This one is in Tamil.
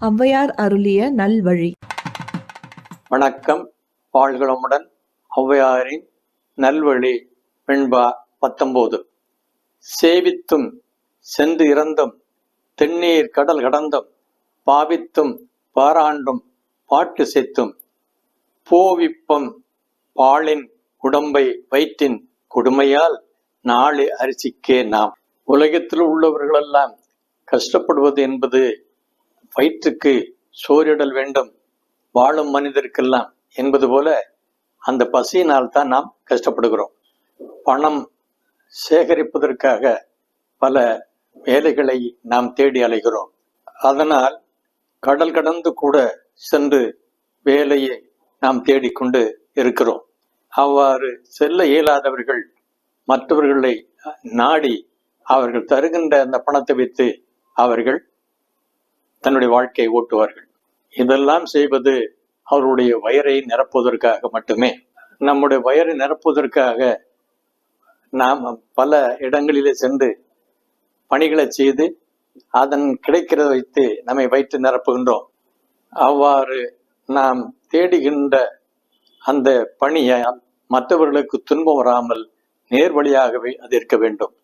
ஔவையார் அருளிய நல்வழி. வணக்கம் வாழ்களமுடன் ஔவையாரின் நல்வழி வெண்பா பத்தொன்பது சேவித்தும் சென்று இறந்தும் தென்னீர் கடல் கடந்தும் பாவித்தும் பாராண்டும் பாட்டு செத்தும் போவிப்பம் பாலின் உடம்பை வயிற்றின் கொடுமையால் நாளை அரிசிக்கே நாம். உலகத்தில் உள்ளவர்களெல்லாம் கஷ்டப்படுவது என்பது வயிற்றுக்கு சோரிடல் வேண்டும் வாழும் மனிதருக்கெல்லாம் என்பது போல அந்த பசியினால் தான் நாம் கஷ்டப்படுகிறோம். பணம் சேகரிப்பதற்காக பல வேலைகளை நாம் தேடி அலைகிறோம். அதனால் கடல் கடந்து கூட சென்று வேலையை நாம் தேடிக்கொண்டு இருக்கிறோம். அவ்வாறு செல்ல இயலாதவர்கள் மற்றவர்களை நாடி அவர்கள் தருகின்ற அந்த பணத்தை வைத்து அவர்கள் தன்னுடைய வாழ்க்கையை ஓட்டுவார்கள். இதெல்லாம் செய்வது அவருடைய வயரை நிரப்புவதற்காக மட்டுமே. நம்முடைய வயரை நிரப்புவதற்காக நாம் பல இடங்களிலே சென்று பணிகளை செய்து அதன் கிடைக்கிறத வைத்து நம்மை வைத்து நிரப்புகின்றோம். அவ்வாறு நாம் தேடுகின்ற அந்த பணியை மற்றவர்களுக்கு துன்பம் வராமல் நேர்வழியாகவே அது இருக்க வேண்டும்.